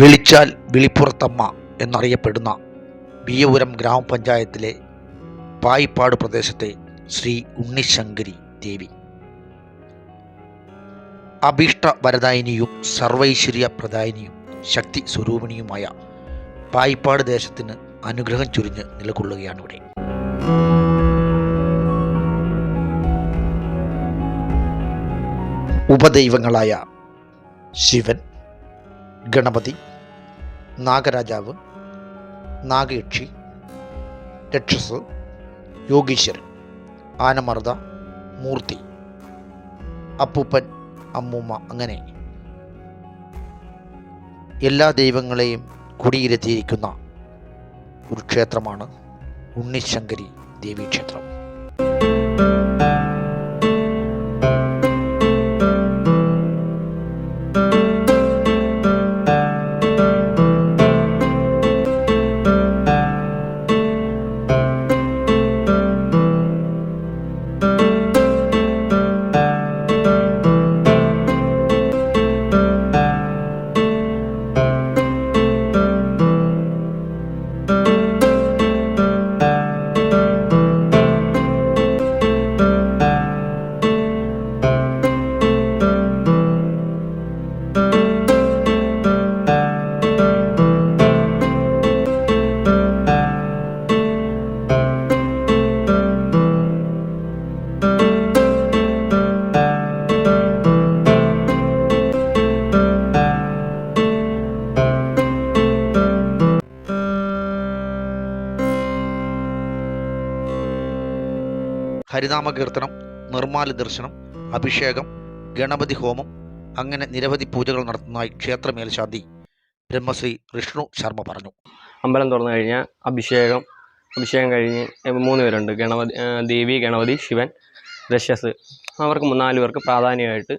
വിളിച്ചാൽ വിളിപ്പുറത്തമ്മ എന്നറിയപ്പെടുന്ന ബിയപുരം ഗ്രാമപഞ്ചായത്തിലെ പായിപ്പാട് പ്രദേശത്തെ ശ്രീ ഉണ്ണിശങ്കരി ദേവി. അഭീഷ്ട വരദായിനിയും സർവൈശ്വര്യ പ്രദായിനിയും ശക്തി സ്വരൂപിണിയുമായ പായിപ്പാട് ദേശത്തിന് അനുഗ്രഹം ചൊരിഞ്ഞ് നിലകൊള്ളുകയാണ് ഇവിടെ. ഉപദൈവങ്ങളായ ശിവൻ ഗണപതി നാഗരാജാവ് നാഗയക്ഷി രക്ഷസ് യോഗീശ്വരൻ ആനമർദ മൂർത്തി അപ്പൂപ്പൻ അമ്മൂമ്മ അങ്ങനെ എല്ലാ ദൈവങ്ങളെയും കുടിയിരുത്തിയിരിക്കുന്ന ഒരു ക്ഷേത്രമാണ് ഉണ്ണിശങ്കരി ദേവീക്ഷേത്രം. ഹരിനാമ കീർത്തനം നിർമ്മാല ദർശനം അഭിഷേകം ഗണപതി ഹോമം അങ്ങനെ നിരവധി പൂജകൾ നടത്തുന്നതായി ക്ഷേത്ര മേൽശാന്തി ബ്രഹ്മശ്രീ വിഷ്ണു ശർമ്മ പറഞ്ഞു. അമ്പലം തുറന്നു കഴിഞ്ഞാൽ അഭിഷേകം അഭിഷേകം കഴിഞ്ഞ് മൂന്ന് പേരുണ്ട്. ഗണപതി ദേവി ഗണപതി ശിവൻ ദശസ്. അവർക്ക് നാല് പേർക്ക് പ്രാധാന്യമായിട്ട്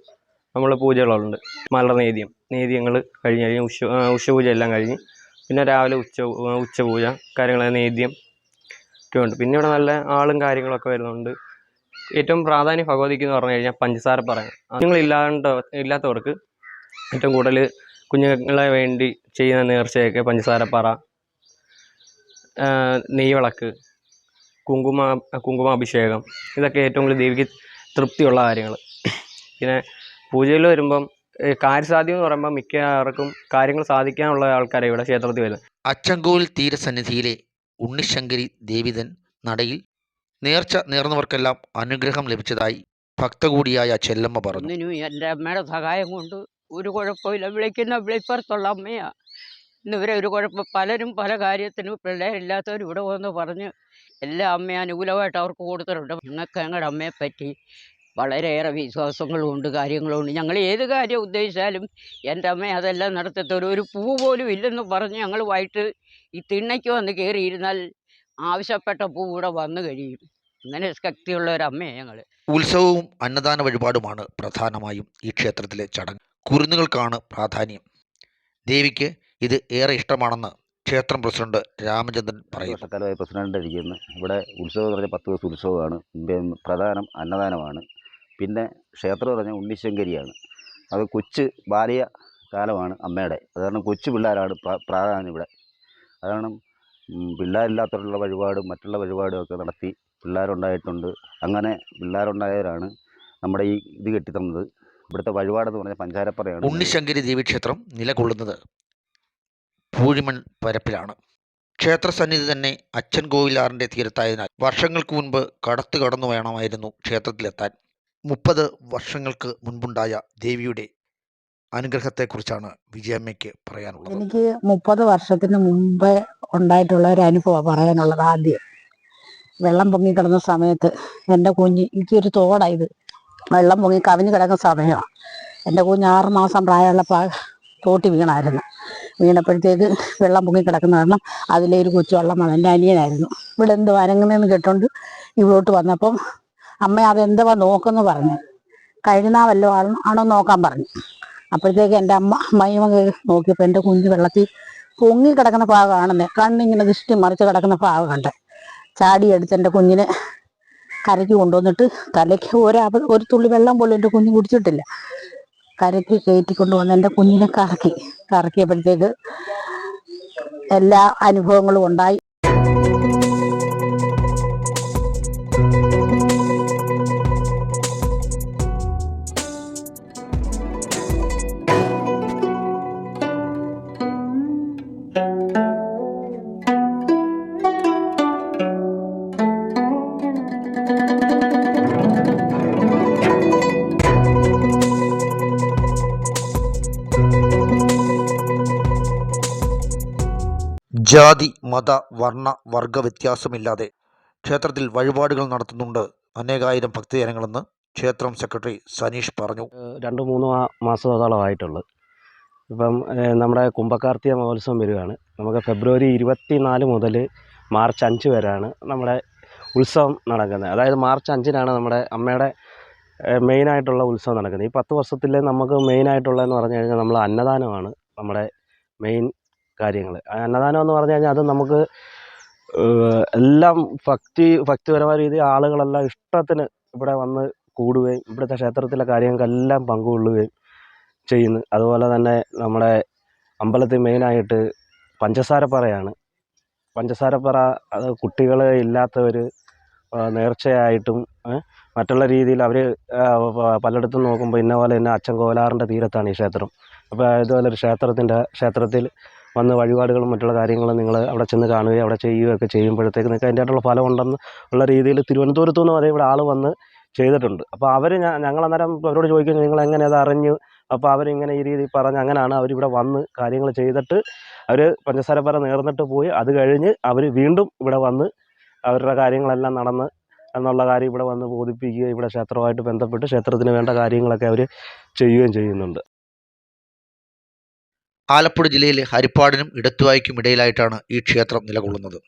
നമ്മൾ പൂജകളുണ്ട്. മലർനേദ്യം. നേദ്യങ്ങൾ കഴിഞ്ഞ് കഴിഞ്ഞ് ഉഷ ഉഷപൂജ എല്ലാം കഴിഞ്ഞ് പിന്നെ രാവിലെ ഉച്ച ഉച്ചപൂജ കാര്യങ്ങൾ നേദ്യം ഒക്കെ ഉണ്ട്. പിന്നെ ഇവിടെ നല്ല ആളും കാര്യങ്ങളൊക്കെ വരുന്നുണ്ട്. ഏറ്റവും പ്രാധാന്യം ഭഗവതിക്ക് എന്ന് പറഞ്ഞു കഴിഞ്ഞാൽ പഞ്ചസാര പറയാം കുഞ്ഞുങ്ങളില്ലാണ്ട് ഇല്ലാത്തവർക്ക് ഏറ്റവും കൂടുതൽ കുഞ്ഞുങ്ങളെ വേണ്ടി ചെയ്യുന്ന നേർച്ചയൊക്കെ പഞ്ചസാരപ്പാറ നെയ്വിളക്ക് കുങ്കുമ കുങ്കുമാഭിഷേകം ഇതൊക്കെ ഏറ്റവും കൂടുതൽ ദേവിക്ക് തൃപ്തിയുള്ള കാര്യങ്ങൾ. പിന്നെ പൂജയിൽ വരുമ്പം കാര്യസാധ്യം എന്ന് പറയുമ്പോൾ മിക്കവർക്കും കാര്യങ്ങൾ സാധിക്കാനുള്ള ആൾക്കാരെ ഇവിടെ ക്ഷേത്രത്തിൽ വരുന്നത്. അച്ചങ്കോൽ തീരസന്നിധിയിലെ ഉണ്ണിശങ്കരി ദേവിതൻ നടയിൽ നേർച്ച നേർന്നവർക്കെല്ലാം അനുഗ്രഹം ലഭിച്ചതായി ഭക്ത കൂടിയായ ചെല്ലമ്മ പറഞ്ഞു. എന്റെ അമ്മയുടെ സഹായം കൊണ്ട് ഒരു കുഴപ്പമില്ല. വിളിക്കുന്ന വിളിപ്പുറത്തുള്ള അമ്മയാ. ഇന്നിവരെ ഒരു കുഴപ്പം പലരും പല കാര്യത്തിനും പിള്ളേരില്ലാത്തവർ ഇവിടെ വന്ന് പറഞ്ഞ് എല്ലാ അമ്മയെ അനുകൂലമായിട്ട് അവർക്ക് കൊടുത്തിട്ടുണ്ട്. ഞങ്ങൾക്ക് ഞങ്ങളുടെ അമ്മയെ പറ്റി വളരെയേറെ വിശ്വാസങ്ങളും ഉണ്ട് കാര്യങ്ങളും ഉണ്ട്. ഞങ്ങൾ ഏത് കാര്യം ഉദ്ദേശിച്ചാലും എന്റെ അമ്മയെ അതെല്ലാം നടത്തത്തൊരു ഒരു പൂ പോലും ഇല്ലെന്ന് പറഞ്ഞ് ഞങ്ങൾ വൈകിട്ട് ഈ തിണ്ണയ്ക്ക് വന്ന് കയറിയിരുന്നാൽ ആവശ്യപ്പെട്ട പൂ ഇവിടെ വന്നു കഴിയും അങ്ങനെ ശക്തിയുള്ള ഒരു അമ്മയാണ് ഞങ്ങൾ ഉത്സവവും അന്നദാന വഴിപാടുമാണ് പ്രധാനമായും ഈ ക്ഷേത്രത്തിലെ ചടങ്ങ്. കുരുന്നുകൾക്കാണ് പ്രാധാന്യം. ദേവിക്ക് ഇത് ഏറെ ഇഷ്ടമാണെന്ന് ക്ഷേത്രം പ്രസിഡന്റ് രാമചന്ദ്രൻ പറയും പറയുന്നു. വർഷക്കാലമായി പ്രസിഡന്റ് ഇരിക്കുന്നു. ഇവിടെ ഉത്സവം എന്ന് പറഞ്ഞാൽ പത്ത് ദിവസം ഉത്സവമാണ്. പ്രധാനം അന്നദാനമാണ്. പിന്നെ ക്ഷേത്രം എന്ന് പറഞ്ഞാൽ ഉണ്ണിശങ്കരിയാണ്. അത് കൊച്ചു ബാലിയ കാലമാണ് അമ്മയുടെ. അത് കാരണം കൊച്ചു പിള്ളേരാണ് പ്രാധാന്യം ഇവിടെ. അത് കാരണം ഉം, പിള്ളേരില്ലാത്തവരുള്ള വഴിപാടും മറ്റുള്ള വഴിപാടും ഒക്കെ നടത്തി പിള്ളേരുണ്ടായിട്ടുണ്ട്. അങ്ങനെ പിള്ളേരുണ്ടായവരാണ് നമ്മുടെ ഈ ഇത് കെട്ടിത്തന്നത്. ഇവിടുത്തെ വഴിപാടെന്ന് പറഞ്ഞാൽ പഞ്ചാരപ്പറയാണ്. ഉണ്ണിശങ്കരി ദേവീക്ഷേത്രം നിലകൊള്ളുന്നത് പൂഴിമൺ പരപ്പിലാണ്. ക്ഷേത്രസന്നിധി തന്നെ അച്ഛൻ കോവിലാറിന്റെ തീരത്തായതിനാൽ വർഷങ്ങൾക്ക് മുൻപ് കടത്തു കടന്നു വേണമായിരുന്നു ക്ഷേത്രത്തിലെത്താൻ. മുപ്പത് വർഷങ്ങൾക്ക് മുൻപുണ്ടായ ദേവിയുടെ അനുഗ്രഹത്തെക്കുറിച്ചാണ് വിജയമ്മയ്ക്ക് പറയാനുള്ളത്. എനിക്ക് മുപ്പത് വർഷത്തിന് മുമ്പേ ഉണ്ടായിട്ടുള്ള ഒരു അനുഭവം പറയാനുള്ളത് ആദ്യം. വെള്ളം പൊങ്ങി കിടന്ന സമയത്ത് എന്റെ കുഞ്ഞ് എനിക്കൊരു തോടാണ് ഇത്. വെള്ളം പൊങ്ങി കവിഞ്ഞ് കിടക്കുന്ന സമയമാണ്. എന്റെ കുഞ്ഞ് ആറ് മാസം പ്രായമുള്ളപ്പോൾ തോട്ടി വീണായിരുന്നു. വീണപ്പോഴത്തേക്ക് വെള്ളം പൊങ്ങി കിടക്കുന്ന കാരണം അതിലെ ഒരു കൊച്ചു വെള്ളം വന്നു എന്റെ അനിയനായിരുന്നു. ഇവിടെ എന്തോ അനങ്ങുന്നതെന്ന് കേട്ടോണ്ട് ഇവിടോട്ട് വന്നപ്പം അമ്മ അതെന്തുവാ നോക്കുന്നു പറഞ്ഞു. കഴിഞ്ഞാ വല്ലോ ആണോ ആണോ നോക്കാൻ പറഞ്ഞു. അപ്പോഴത്തേക്ക് എന്റെ അമ്മ അമ്മയും നോക്കിയപ്പോൾ എന്റെ കുഞ്ഞ് വെള്ളത്തിൽ പൊങ്ങി കിടക്കുന്ന പാവ കാണുന്നേ കണ്ണിങ്ങനെ ദൃഷ്ടി മറിച്ച് കിടക്കുന്ന പാവ കണ്ടേ ചാടി അടിച്ച് എന്റെ കുഞ്ഞിനെ കരയ്ക്ക് കൊണ്ടുവന്നിട്ട് തലയ്ക്ക് ഒരു ഒരു തുള്ളി വെള്ളം പോലും എന്റെ കുഞ്ഞ് കുടിച്ചിട്ടില്ല. കരയ്ക്ക് കയറ്റി കൊണ്ടുവന്ന് എന്റെ കുഞ്ഞിനെ കറക്കി. കറക്കിയപ്പോഴത്തേക്ക് എല്ലാ അനുഭവങ്ങളും ഉണ്ടായി. ജാതി മത വർണ വർഗ വ്യത്യാസമില്ലാതെ ക്ഷേത്രത്തിൽ വഴിപാടുകൾ നടത്തുന്നുണ്ട് അനേകായിരം ഭക്തജനങ്ങളെന്ന് ക്ഷേത്രം സെക്രട്ടറി സനീഷ് പറഞ്ഞു. രണ്ട് മൂന്ന് മാസത്തോളമായിട്ടുള്ളത് മാസത്തോളമായിട്ടുള്ളൂ. ഇപ്പം നമ്മുടെ കുംഭകാർത്തിക മഹോത്സവം വരികയാണ്. നമുക്ക് ഫെബ്രുവരി ഇരുപത്തി നാല് മുതൽ മാർച്ച് അഞ്ച് വരെയാണ് നമ്മുടെ ഉത്സവം നടക്കുന്നത്. അതായത് മാർച്ച് അഞ്ചിനാണ് നമ്മുടെ അമ്മയുടെ മെയിനായിട്ടുള്ള ഉത്സവം നടക്കുന്നത്. ഈ പത്ത് വർഷത്തിൽ നമുക്ക് മെയിനായിട്ടുള്ളതെന്ന് പറഞ്ഞു കഴിഞ്ഞാൽ നമ്മൾ അന്നദാനമാണ് നമ്മുടെ മെയിൻ കാര്യങ്ങൾ അന്നദാനം എന്ന് പറഞ്ഞു കഴിഞ്ഞാൽ അത് നമുക്ക് എല്ലാം ഭക്തി ഭക്തിപരമായ രീതിയിൽ ആളുകളെല്ലാം ഇഷ്ടത്തിന് ഇവിടെ വന്ന് കൂടുകയും ഇവിടുത്തെ ക്ഷേത്രത്തിലെ കാര്യങ്ങൾക്കെല്ലാം പങ്കുകൊള്ളുകയും ചെയ്യുന്നു. അതുപോലെ തന്നെ നമ്മുടെ അമ്പലത്തിൽ മെയിനായിട്ട് പഞ്ചസാരപ്പറയാണ്. പഞ്ചസാരപ്പറ അത് കുട്ടികൾ ഇല്ലാത്തവർ നേർച്ചയായിട്ടും മറ്റുള്ള രീതിയിൽ അവർ പലയിടത്തും നോക്കുമ്പോൾ ഇന്ന പോലെ തന്നെ അച്ഛൻ കോലാറിന്റെ തീരത്താണ് ഈ ക്ഷേത്രം. അപ്പോൾ ഇതുപോലെ ഒരു ക്ഷേത്രത്തിന്റെ ക്ഷേത്രത്തിൽ വന്ന് വഴിപാടുകളും മറ്റുള്ള കാര്യങ്ങളും നിങ്ങൾ അവിടെ ചെന്ന് കാണുകയും അവിടെ ചെയ്യുകയൊക്കെ ചെയ്യുമ്പോഴത്തേക്ക് നിങ്ങൾക്ക് അതിന്റെ ആയിട്ടുള്ള ഫലം ഉണ്ടെന്ന് ഉള്ള രീതിയിൽ തിരുവനന്തപുരത്തു നിന്ന് വരെ ഇവിടെ ആൾ വന്ന് ചെയ്തിട്ടുണ്ട്. അപ്പോൾ അവർ ഞങ്ങൾ അന്നേരം അവരോട് ചോദിക്കുന്നത് നിങ്ങൾ എങ്ങനെ അത് അറിഞ്ഞു? അപ്പോൾ അവരിങ്ങനെ ഈ രീതിയിൽ പറഞ്ഞ് അങ്ങനെയാണ് അവരിവിടെ വന്ന് കാര്യങ്ങൾ ചെയ്തിട്ട് അവർ പഞ്ചസാരപ്പര നേർന്നിട്ട് പോയി. അത് കഴിഞ്ഞ് അവർ വീണ്ടും ഇവിടെ വന്ന് അവരുടെ കാര്യങ്ങളെല്ലാം നടന്ന് എന്നുള്ള കാര്യം ഇവിടെ വന്ന് ബോധിപ്പിക്കുകയും ഇവിടെ ക്ഷേത്രവുമായിട്ട് ബന്ധപ്പെട്ട് ക്ഷേത്രത്തിന് വേണ്ട കാര്യങ്ങളൊക്കെ അവർ ചെയ്യുകയും ചെയ്യുന്നുണ്ട്. ആലപ്പുഴ ജില്ലയിലെ ഹരിപ്പാടിനും ഇടത്തുവായ്ക്കും ഇടയിലായിട്ടാണ് ഈ ക്ഷേത്രം നിലകൊള്ളുന്നത്.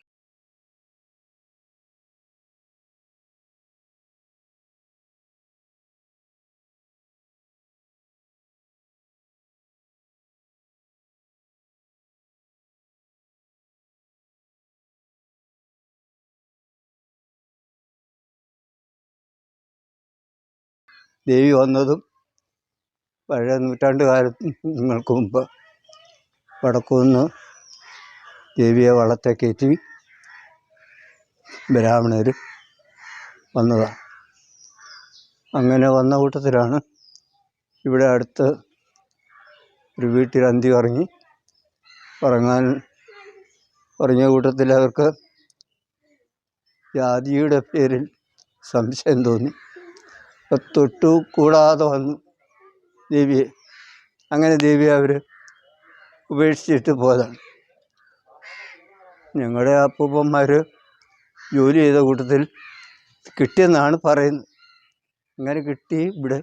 ദേവി വന്നതും പഴയ നൂറ്റാണ്ട് കാലങ്ങൾക്ക് മുമ്പ് വടക്കുനിന്ന് ദേവിയെ വള്ളത്തെ കയറ്റി ബ്രാഹ്മണർ വന്നതാണ് അങ്ങനെ വന്ന കൂട്ടത്തിലാണ് ഇവിടെ അടുത്ത് ഒരു വീട്ടിൽ അന്തി ഉറങ്ങി. ഉറങ്ങാൻ ഉറങ്ങിയ കൂട്ടത്തിൽ അവർക്ക് ജാതിയുടെ പേരിൽ സംശയം തോന്നി. അപ്പം തൊട്ടു കൂടാതെ വന്നു ദേവിയെ. അങ്ങനെ ദേവിയെ അവർ ഉപേക്ഷിച്ചിട്ട് പോയതാണ്. ഞങ്ങളുടെ അപ്പൂപ്പന്മാർ ജോലി ചെയ്ത കൂട്ടത്തിൽ കിട്ടിയെന്നാണ് പറയുന്നത്. അങ്ങനെ കിട്ടി ഇവിടെ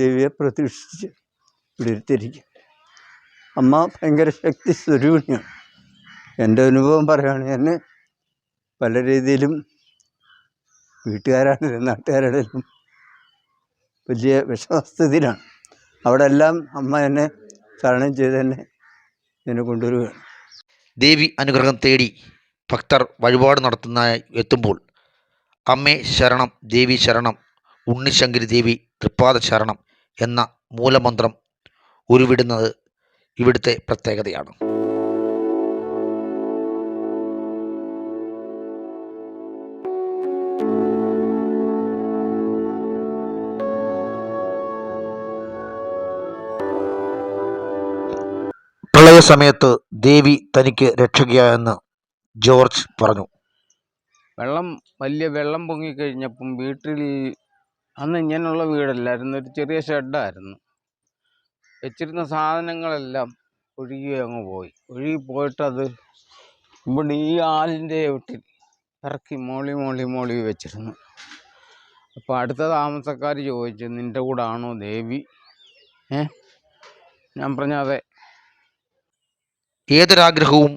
ദേവിയെ പ്രതീക്ഷിച്ച് ഇവിടെ ഇരുത്തിരിക്കും അമ്മ ഭയങ്കര ശക്തി സ്വരൂപിണിയാണ് എന്റെ അനുഭവം പറയുകയാണെങ്കിൽ എന്നെ പല രീതിയിലും വീട്ടുകാരാണെങ്കിലും നാട്ടുകാരാണെങ്കിലും വലിയ വിഷമസ്ഥിതിയിലാണ്. അവിടെ എല്ലാം അമ്മ എന്നെ തരണം ചെയ്ത് തന്നെ എന്നെ കൊണ്ടുവരികയാണ് ദേവി അനുഗ്രഹം തേടി ഭക്തർ വഴിപാട് നടത്തുന്ന എത്തുമ്പോൾ അമ്മേ ശരണം ദേവി ശരണം ഉണ്ണിശങ്കരി ദേവി തൃപ്പാദ ശരണം എന്ന മൂലമന്ത്രം ഉരുവിടുന്നത് ഇവിടുത്തെ പ്രത്യേകതയാണ്. പ്രളയസമയത്ത് ദേവി തനിക്ക് രക്ഷകയായെന്ന് ജോർജ് പറഞ്ഞു. വെള്ളം വലിയ വെള്ളം പൊങ്ങിക്കഴിഞ്ഞപ്പം വീട്ടിൽ അന്ന് ഇങ്ങനെയുള്ള വീടല്ലായിരുന്നു ഒരു ചെറിയ ഷെഡായിരുന്നു. വെച്ചിരുന്ന സാധനങ്ങളെല്ലാം ഒഴുകി അങ്ങ് പോയി. ഒഴുകി പോയിട്ടത് ഇവിടെ ഈ ആലിന്റെ വീട്ടിൽ ഇറക്കി മോളി മോളി മോളി വെച്ചിരുന്നു. അപ്പോൾ അടുത്ത താമസക്കാർ ചോദിച്ചു നിന്റെ കൂടെ ആണോ ദേവി? ഏ? ഞാൻ പറഞ്ഞ അതെ. ഏതൊരാഗ്രഹവും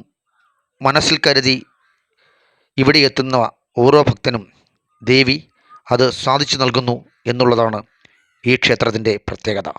മനസ്സിൽ കരുതി ഇവിടെ എത്തുന്ന ഓരോ ഭക്തനും ദേവി അത് സാധിച്ചു നൽകുന്നു എന്നുള്ളതാണ് ഈ ക്ഷേത്രത്തിന്റെ പ്രത്യേകത.